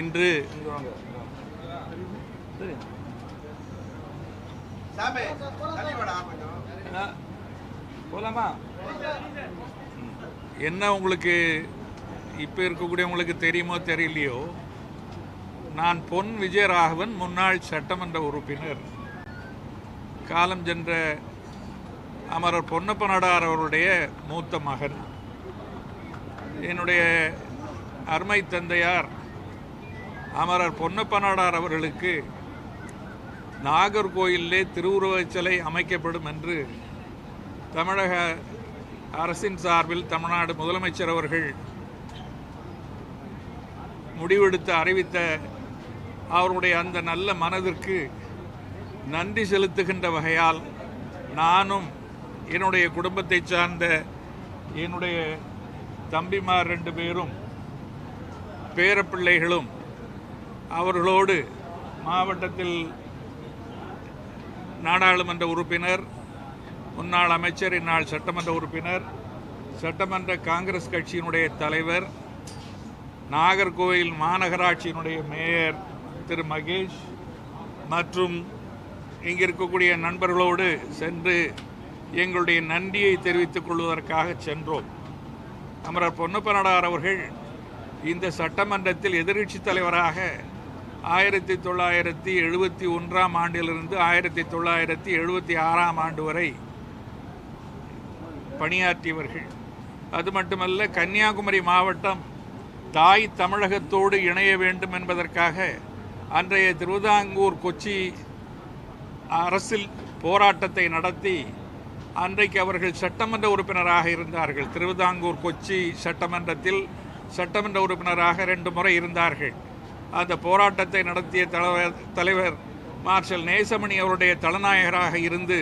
இன்று இங்கே வாங்க சரி போலாமா? என்ன உங்களுக்கு இப்போ இருக்கக்கூடியவங்களுக்கு தெரியுமோ தெரியலையோ நான் பொன் விஜயராகவன் முன்னாள் சட்டமன்ற உறுப்பினர். காலம் சென்ற அமரர் பொன்னப்ப நாடார் அவருடைய மூத்த மகன். என்னுடைய அருமை தந்தையார் அமரர் பொன்னப்பநாடார் அவர்களுக்கு நாகர்கோயிலே திருவுருவச் சிலை அமைக்கப்படும் என்று தமிழக அரசின் சார்பில் தமிழ்நாடு முதலமைச்சர் அவர்கள் முடிவெடுத்து அறிவித்த அவருடைய அந்த நல்ல மனதிற்கு நன்றி செலுத்துகின்ற வகையால் நானும் என்னுடைய குடும்பத்தை சார்ந்த என்னுடைய தம்பிமார் ரெண்டு பேரும் பேரப்பிள்ளைகளும் அவர்களோடு மாவட்டத்தில் நாடாளுமன்ற உறுப்பினர் முன்னாள் அமைச்சர் இந்நாள் சட்டமன்ற உறுப்பினர் சட்டமன்ற காங்கிரஸ் கட்சியினுடைய தலைவர் நாகர்கோவில் மாநகராட்சியினுடைய மேயர் திரு மகேஷ் மற்றும் இங்கே இருக்கக்கூடிய நண்பர்களோடு சென்று எங்களுடைய நன்றியை தெரிவித்துக் கொள்வதற்காக சென்றோம். அமரர் பொன்னப்பனடார் அவர்கள் இந்த சட்டமன்றத்தில் எதிர்கட்சி தலைவராக ஆயிரத்தி தொள்ளாயிரத்தி எழுபத்தி ஒன்றாம் ஆண்டிலிருந்து ஆயிரத்தி தொள்ளாயிரத்தி எழுபத்தி ஆறாம் ஆண்டு வரை பணியாற்றியவர்கள். அது மட்டுமல்ல கன்னியாகுமரி மாவட்டம் தாய் தமிழகத்தோடு இணைய வேண்டும் என்பதற்காக அன்றைய திருவிதாங்கூர் கொச்சி அரசில் போராட்டத்தை நடத்தி அன்றைக்கு அவர்கள் சட்டமன்ற உறுப்பினராக இருந்தார்கள். திருவிதாங்கூர் கொச்சி சட்டமன்றத்தில் சட்டமன்ற உறுப்பினராக ரெண்டு முறை இருந்தார்கள். அந்த போராட்டத்தை நடத்திய தலைவர் தலைவர் மார்ஷல் நேசமணி அவருடைய தலைநாயகராக இருந்து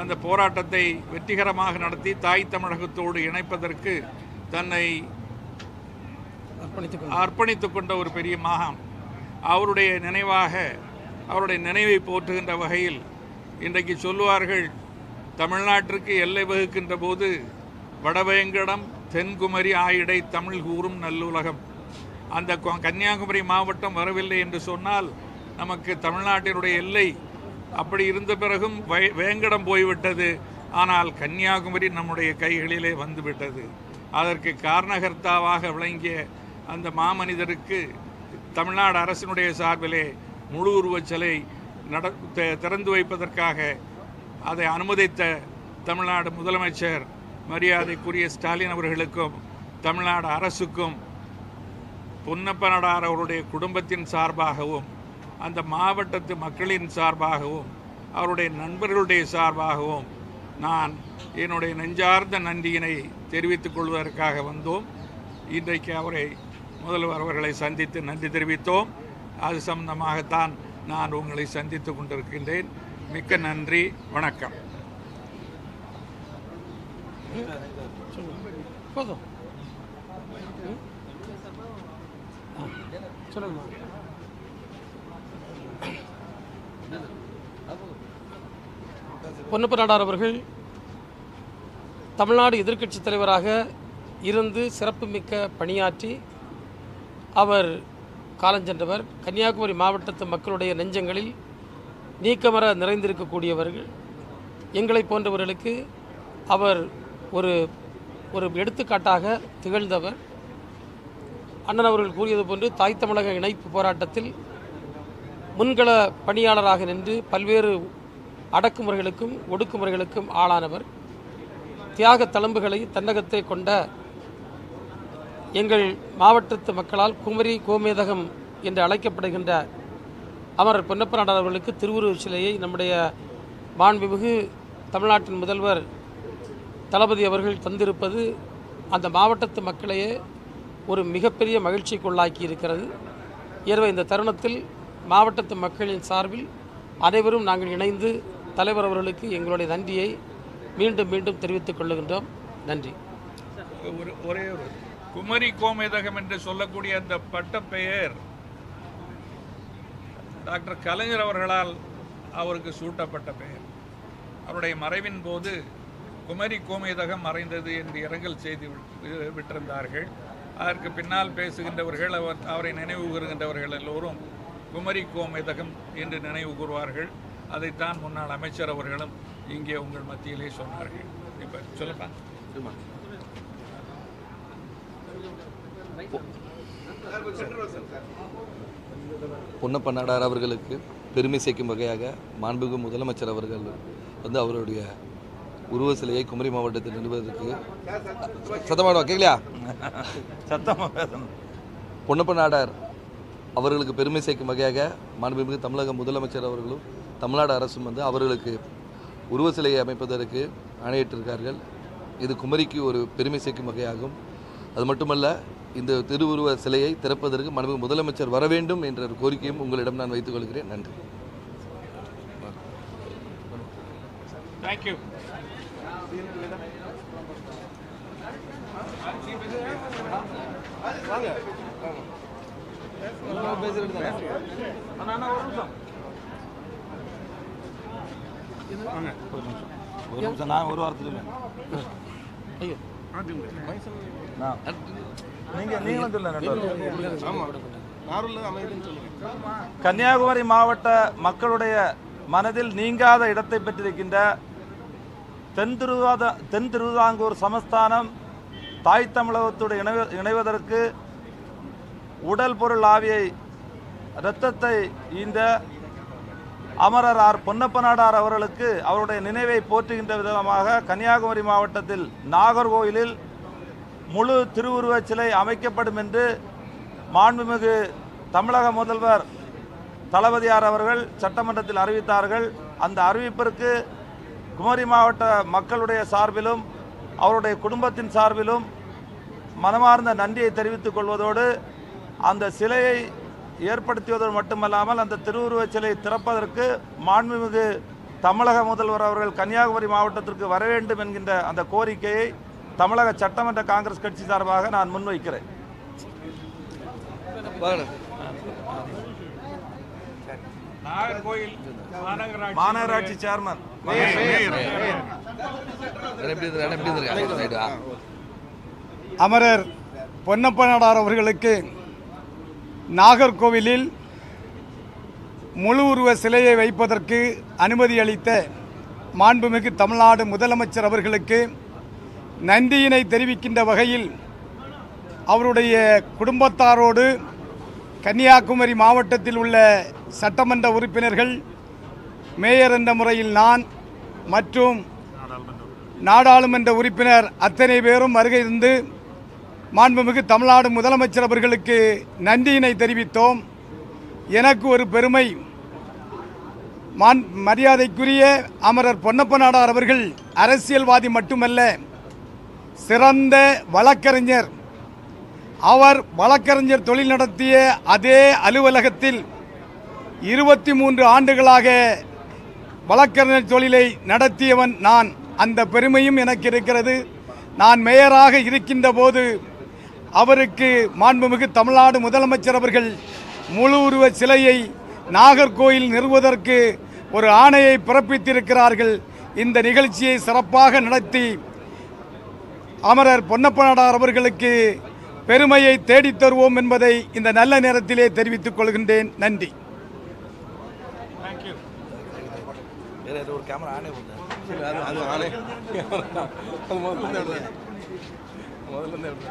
அந்த போராட்டத்தை வெற்றிகரமாக நடத்தி தாய் தமிழகத்தோடு இணைப்பதற்கு தன்னை அர்ப்பணித்துக் கொண்ட ஒரு பெரிய மகான். அவருடைய நினைவாக அவருடைய நினைவை போற்றுகின்ற வகையில் இன்றைக்கு சொல்லுவார்கள் தமிழ்நாட்டிற்கு எல்லை வகுக்கின்ற போது வடவேங்கடம் தென்குமரி ஆயிடை தமிழ் கூறும் நல்லுலகம். அந்த கன்னியாகுமரி மாவட்டம் வரவில்லை என்று சொன்னால் நமக்கு தமிழ்நாட்டினுடைய எல்லை அப்படி இருந்த பிறகும் வேங்கடம் போய்விட்டது. ஆனால் கன்னியாகுமரி நம்முடைய கைகளிலே வந்துவிட்டது. அதற்கு காரணகர்த்தாவாக விளங்கிய அந்த மாமனிதருக்கு தமிழ்நாடு அரசினுடைய சார்பிலே முழு உருவச் சிலை நட திறந்து வைப்பதற்காக அதை அனுமதித்த தமிழ்நாடு முதலமைச்சர் மரியாதைக்குரிய ஸ்டாலின் அவர்களுக்கும் தமிழ்நாடு அரசுக்கும் பொன்னப்ப நடார் அவருடைய குடும்பத்தின் சார்பாகவும் அந்த மாவட்டத்து மக்களின் சார்பாகவும் அவருடைய நண்பர்களுடைய சார்பாகவும் நான் என்னுடைய நெஞ்சார்ந்த நன்றியினை தெரிவித்துக் கொள்வதற்காக வந்தோம். இன்றைக்கு அவரை முதல்வர் அவர்களை சந்தித்து நன்றி தெரிவித்தோம். அது சம்பந்தமாகத்தான் நான் உங்களை சந்தித்து கொண்டிருக்கின்றேன். மிக்க நன்றி வணக்கம். போதும். நாடார் அவர்கள் தமிழ்நாடு எதிர்க்கட்சித் தலைவராக இருந்து சிறப்புமிக்க பணியாற்றி அவர் காலஞ்சென்றவர் கன்னியாகுமரி மாவட்டத்து மக்களுடைய நெஞ்சங்களில் நீக்கமர நிறைந்திருக்கக்கூடியவர்கள். எங்களை போன்றவர்களுக்கு அவர் ஒரு ஒரு எடுத்துக்காட்டாக திகழ்ந்தவர். அண்ணன் அவர்கள் கூறியது போன்று தாய் தமிழக இணைப்பு போராட்டத்தில் முன்கள பணியாளராக நின்று பல்வேறு அடக்குமுறைகளுக்கும் ஒடுக்குமுறைகளுக்கும் ஆளானவர். தியாக தழும்புகளை தன்னகத்தை கொண்ட எங்கள் மாவட்டத்து மக்களால் குமரி கோமேதகம் என்று அழைக்கப்படுகின்ற அமரர் பொன்னப்ப நாடார் அவர்களுக்கு திருவுருவச் சிலையை நம்முடைய மாண்புமிகு தமிழ்நாட்டின் முதல்வர் தளபதி அவர்கள் தந்திருப்பது அந்த மாவட்டத்து மக்களையே ஒரு மிகப்பெரிய மகிழ்ச்சிக்குள்ளாக்கி இருக்கிறது எனவே இந்த தருணத்தில் மாவட்டத்து மக்களின் சார்பில் அனைவரும் நாங்கள் இணைந்து தலைவர் அவர்களுக்கு எங்களுடைய நன்றியை மீண்டும் மீண்டும் தெரிவித்துக் கொள்ளுகின்றோம். நன்றி. ஒரு ஒரே ஒரு குமரி கோமேதகம் என்று சொல்லக்கூடிய அந்த பட்ட பெயர் டாக்டர் கலைஞர் அவர்களால் அவருக்கு சூட்டப்பட்ட பெயர். அவருடைய மறைவின் போது குமரி கோமேதகம் மறைந்தது என்று இரங்கல் செய்தி விட்டிருந்தார்கள். அதற்கு பின்னால் பேசுகின்றவர்கள் அவர் அவரை நினைவு கூறுகின்றவர்கள் எல்லோரும் குமரி கோமேதகம் என்று நினைவு கூறுவார்கள். அதைத்தான் முன்னாள் அமைச்சர் அவர்களும் இங்கே உங்கள் மத்தியிலே சொன்னார்கள். இப்போ சொல்லப்பா. பொன்னப்ப நாடார் அவர்களுக்கு பெருமை சேர்க்கும் வகையாக மாண்புமிகு முதலமைச்சர் அவர்கள் வந்து அவருடைய உருவ சிலையை குமரி மாவட்டத்தில் நிறுவதற்கு சத்தமாடுவா கேட்கலையா சத்தமாக பொன்னப்ப நாடார் அவர்களுக்கு பெருமை சேர்க்கும் வகையாக மாண்புமிகு தமிழக முதலமைச்சர் அவர்களும் தமிழ்நாடு அரசும் வந்து அவர்களுக்கு உருவ சிலையை அமைப்பதற்கு ஆணையிட்டிருக்கார்கள். இது குமரிக்கு ஒரு பெருமை சேர்க்கும் வகையாகும். அது மட்டுமல்ல இந்த திருவுருவ சிலையை திறப்பதற்கு மாண்புமிகு முதலமைச்சர் வர வேண்டும் என்ற ஒரு கோரிக்கையும் உங்களிடம் நான் வைத்துக் கொள்கிறேன். நன்றி. தேங்க்யூ ஒரு நிமிஷம். நான் இல்லை ஐயோ. நீங்கள் நீங்களும் கன்னியாகுமரி மாவட்ட மக்களுடைய மனதில் நீங்காத இடத்தை பெற்றிருக்கின்ற தென் திருவாத தென் திருவிதாங்கூர் சமஸ்தானம் தாய் தமிழகத்தோடு இணைவ இணைவதற்கு உடல் பொருள் ஆவியை இரத்தத்தை ஈந்த அமரர் ஆர் பொன்னப்பநாடார் அவர்களுக்கு அவருடைய நினைவை போற்றுகின்ற விதமாக கன்னியாகுமரி மாவட்டத்தில் நாகர்கோயிலில் முழு திருவுருவச் சிலை அமைக்கப்படும் என்று மாண்புமிகு தமிழக முதல்வர் தளபதியார் அவர்கள் சட்டமன்றத்தில் அறிவித்தார்கள். அந்த அறிவிப்பிற்கு குமரி மாவட்ட மக்களுடைய சார்பிலும் அவருடைய குடும்பத்தின் சார்பிலும் மனமார்ந்த நன்றியை தெரிவித்துக் கொள்வதோடு அந்த சிலையை ஏற்படுத்தியதோடு மட்டுமல்லாமல் அந்த திருவுருவச் சிலை திறப்பதற்கு மாண்புமிகு தமிழக முதல்வர் அவர்கள் கன்னியாகுமரி மாவட்டத்திற்கு வர வேண்டும் என்கின்ற அந்த கோரிக்கையை தமிழக சட்டமன்ற காங்கிரஸ் கட்சி சார்பாக நான் முன்வைக்கிறேன். மாநகராட்சி சேர்மன். அமரர் பொன்னப்ப நாடார் அமரர் அவர்களுக்கு நாகர்கோவிலில் முழு உருவ சிலையை வைப்பதற்கு அனுமதி அளித்த மாண்புமிகு தமிழ்நாடு முதலமைச்சர் அவர்களுக்கு நன்றியினை தெரிவிக்கின்ற வகையில் அவருடைய குடும்பத்தாரோடு கன்னியாகுமரி மாவட்டத்தில் உள்ள சட்டமன்ற உறுப்பினர்கள் மேயர் என்ற முறையில் நான் மற்றும் நாடாளுமன்ற உறுப்பினர் அத்தனை பேரும் வருகை இருந்து மாண்புமிகு தமிழ்நாடு முதலமைச்சர் அவர்களுக்கு நன்றியினை தெரிவித்தோம். எனக்கு ஒரு பெருமை. மான் மரியாதைக்குரிய அமரர் பொன்னப்ப நாடார் அவர்கள் அரசியல்வாதி மட்டுமல்ல சிறந்த வழக்கறிஞர். அவர் வழக்கறிஞர் தொழில் நடத்திய அதே அலுவலகத்தில் இருபத்தி மூன்று ஆண்டுகளாக வழக்கறிஞர் தொழிலை நடத்தியவன் நான். அந்த பெருமையும் எனக்கு இருக்கிறது. நான் மேயராக இருக்கின்ற போது அவருக்கு மாண்புமிகு தமிழ்நாடு முதலமைச்சர் அவர்கள் முழு உருவ சிலையை நாகர்கோயில் நிறுவுவதற்கு ஒரு ஆணையை பிறப்பித்திருக்கிறார்கள். இந்த நிகழ்ச்சியை சிறப்பாக நடத்தி அமரர் பொன்னப்பனாடார் அவர்களுக்கு பெருமையை தேடித் தருவோம் என்பதை இந்த நல்ல நேரத்திலே தெரிவித்துக் கொள்கின்றேன். நன்றி. ஒரு கேமரா ஆனே அது ஆனே அது முதல்ல இருந்து